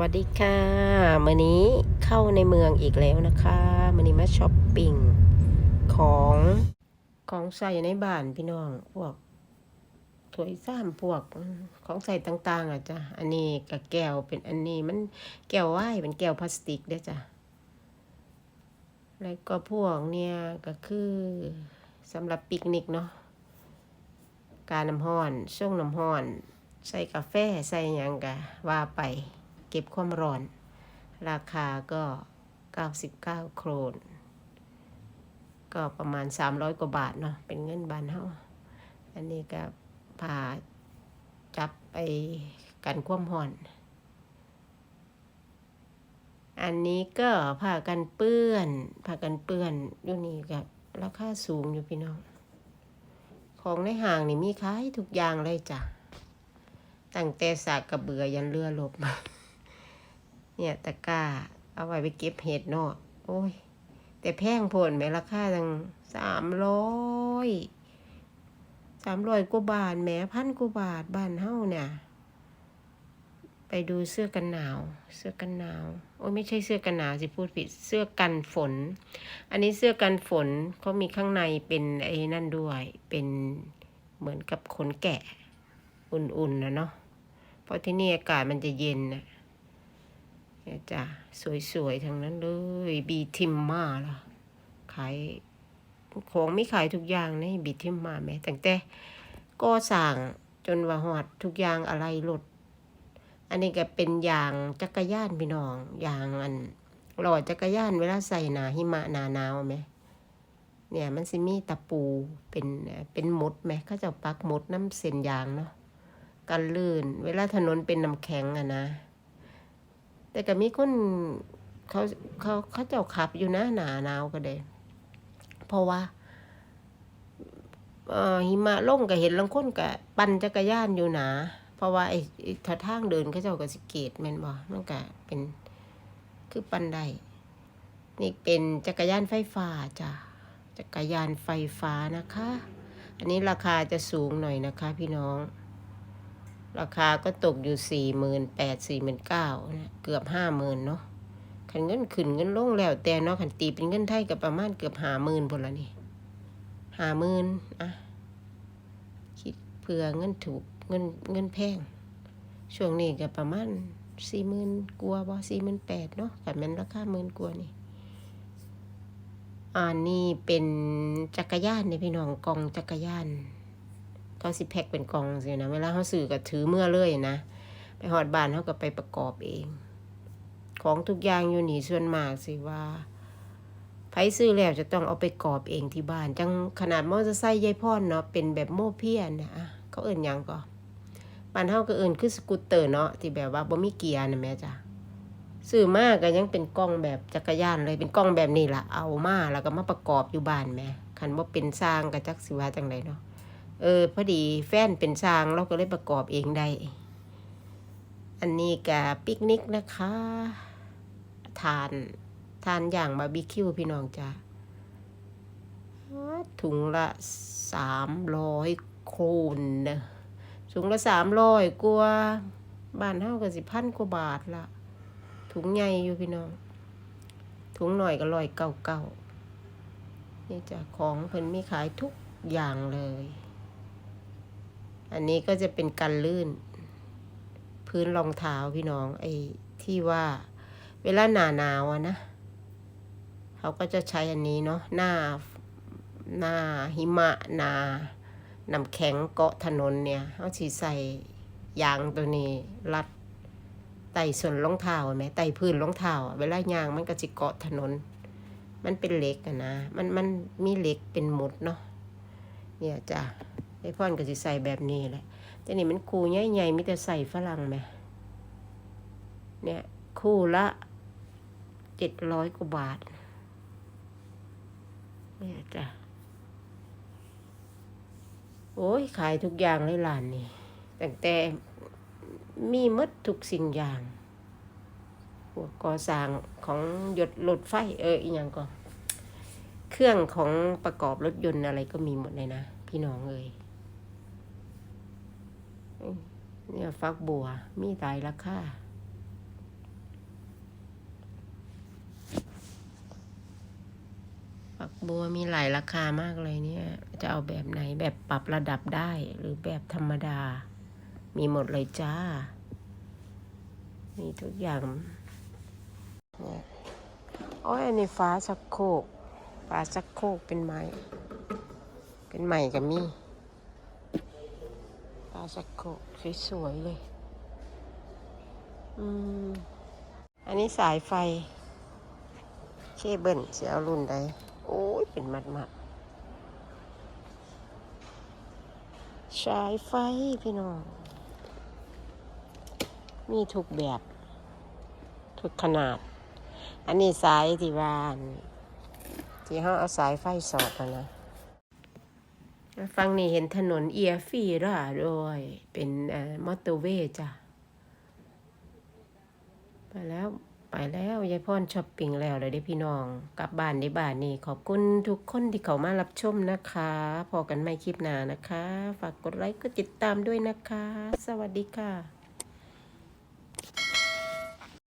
วัสดีค่ะมื่อนี้เข้าในเมืองอีกแล้วนะคะมื่อนี้มาช้อปปิ้งของของใส่ในบ้านพี่น้อง พวกถ้วยซ้ำพวกของใส่ต่างๆอะจ้ะอันนี้กับแก้วเป็นอันนี้มันแก้วไหว้เป็นแก้วพลาสติกเด้อจ้ะแล้วก็พวกเนี่ยก็คือสำหรับปิกนิกเนาะการน้ำห้อนช่วงน้ำห้อน ใส่กาแฟใส่ยังกะว่าไป เก็บความร้อน ราคาก็ 99 โครน ก็ประมาณ 300 กว่าบาทเนาะเป็นเงินบานเฮาอันนี้ก็พาจับไปกันความร้อน อันนี้ก็ผ้ากันเปื้อนผ้ากันเปื้อนอยู่นี่กับราคาสูงอยู่พี่น้อง ของในห้างนี่มีขายทุกอย่างเลยจ้ะตั้งแต่สากกระเบือยันเรือลบมา เนี่ยตะกร้า เอาไว้ไปเก็บเห็ดเนาะโอ้ย แต่แพงผลไหมราคาตั้งสามร้อยสามร้อยกว่าบาทแหม้พันกว่าบาทบ้านเฮาเนี่ย ไปดูเสื้อกันหนาว เสื้อกันหนาว โอ้ยไม่ใช่เสื้อกันหนาวสิพูดผิด เสื้อกันฝน อันนี้เสื้อกันฝนเขามีข้างในเป็นไอ้นั่นด้วย เป็นเหมือนกับขนแกะ อุ่นๆนะเนาะ เพราะที่นี่อากาศมันจะเย็นนะ เนี่ยจ้ะสวยๆทั้งนั้นเลยบีทิมมาล่ะขายของไม่ขายทุกอย่างในะบีทิมมาแม้ตั้งแต่ก็สั่งจนว่าหอดทุกอย่างอะไรหลด อันนี้ก็เป็นยางจักรยานพี่น้องยางอันหล่อจักรยานเวลาใส่หนาหิมะหนาหนาวไหมเนี่ยมันสิมีตะปูเป็นเป็นมดไหมเขาจะปักมดน้ำเส้นยางเนาะกันลื่น เวลาถนนเป็นน้ำแข็งอะนะ แต่ก็มีคนเขาเขาเขาเจ้าขับอยู่นะหนาหนาวก็ได้เพราะว่าอ่อหิมะล่งก็เห็นลังคนก็ปั่นจักรยานอยู่หนา เพราะว่าไอ้ไอ้ถ้าทางเดินเขาเจ้าก็สิเกตแม่นบ่มันก็เป็นคือปั่นได้นี่เป็นจักรยานไฟฟ้าจ้ะจักรยานไฟฟ้านะคะ อันนี้ราคาจะสูงหน่อยนะคะพี่น้อง ราคาก็ตกอยู่สี่หมื่นแปดสี่หมื่นเก้าเกือบห้าหมื่นเนาะขันเงินขึ้นเงินลงแล้วแต่เนาะขันตีเป็นเงินไทยกับประมาณเกือบห้าหมื่นพนละนี่ห้าหมื่นอะคิดเผื่อเงินถูกเงินเงินแพง ช่วงนี้ก็ประมาณสี่หมื่นกว่าบ่สี่หมื่นแปดเนาะขันมันราคาหมื่นกว่านี่อันนี้เป็นจักรยานเนี่ยพี่น้องกองจักรยาน เขาสิแพ็คเป็นกองสินะเวลาเขาซื้อก็ถือเมื่อเลยนะ ไปหอดบ้านเขาก็ไปประกอบเอง ของทุกอย่างอยู่นี่ส่วนมากสิว่าไผซื้อแล้วจะต้องเอาไปกรอบเองที่บ้าน จังขนาดมอเตอร์ไซค์ยายพ่อนเนาะเป็นแบบโม่เพียนนะเขาเอิ่นยังก็บ้านเฮาก็เอิ่นคือสกูตเตอร์เนาะที่แบบว่าบ่มีเกียร์นะแม่จ้ะซื้อมาก็ยังเป็นกล้องแบบจักรยานเลยเป็นกล้องแบบนี้ล่ะเอามาแล้วก็มาประกอบอยู่บ้านแม่คันว่าเป็นสร้างก็จักสิว่าจังไดเนาะ เออพอดีแฟนเป็นช้างเราก็เลยประกอบเองได้ อันนี้กับปิกนิกนะคะ ทานทานอย่างบาร์บีคิวพี่น้องจ้ะถุงละสามร้อยโคนนะถุงละสามร้อยกว่าบ้านเท่ากับสิพันกว่าบาทละถุงใหญ่อยู่พี่น้อง ถุงหน่อยก็ร้อยเก้าเก้านี่จะของเพิ่นมีขายทุกอย่างเลย อันนี้ก็จะเป็นกันลื่น พื้นรองเท้าพี่น้องไอ้ที่ว่าเวลาหนาหนาวอะนะเขาก็จะใช้อันนี้เนาะหน้าหน้าหิมะหนาน้ำแข็งเกาะถนนเนี่ยเขาสีใส่ยางตัวนี้รัดไต่ส่วนรองเท้าไหมไต่พื้นรองเท้าเวลายางมันก็จะเกาะถนน มันเป็นเหล็กอะนะ มันมันมีเหล็กเป็นหมุดเนาะเนี่ยจ้ะ ไอพ่อนก็สิใส่แบบนี้แหละ แต่นี่มันคู่ใหญ่ๆมีแต่ใส่ฝรั่งไหมเนี่ยคู่ละเจ็ดร้อยกว่าบาทเนี่ยจ้ะโอ้ยขายทุกอย่างเลยร้านนี้ตั้งแต่มีมดทุกสิ่งอย่างพวกก่อสร้างของหยดรถไฟเอออีกอย่างก็ เครื่องของประกอบรถยนต์อะไรก็มีหมดเลยนะ พี่น้องเอ้ย เนี่ยฟักบัว มีตายราคาฟักบัวมีหลายราคามากเลยเนี่ย จะเอาแบบไหนแบบปรับระดับได้หรือแบบธรรมดา มีหมดเลยจ้า มีทุกอย่างโอ้ยอันนี้ฟ้าชักโคกฟ้าชักโคกเป็นไม้ เป็นไม้กับมี่ ฟ้าชักโกสวยๆเลย อืม อันนี้สายไฟ เคเบิลเสียเอารุ่นใด โอ้ย เป็นมัดมัดสายไฟพี่น้อง มีทุกแบบ ทุกขนาด อันนี้สายที่วาน ที่เขาเอาสายไฟสอดนะ ฟังนี่เห็นถนนเอียฟีร่าด้วยเป็นมอเตอร์เวย์จ้ะ ไปแล้วไปแล้วยายพ่อนช้อปปิ้งแล้วเลยได้พี่น้องกลับบ้านในบ้านนี่ขอบคุณทุกคนที่เขามารับชมนะคะ พอกันไม่คลิปหน้านะคะ ฝากกดไลค์กดติดตามด้วยนะคะ สวัสดีค่ะ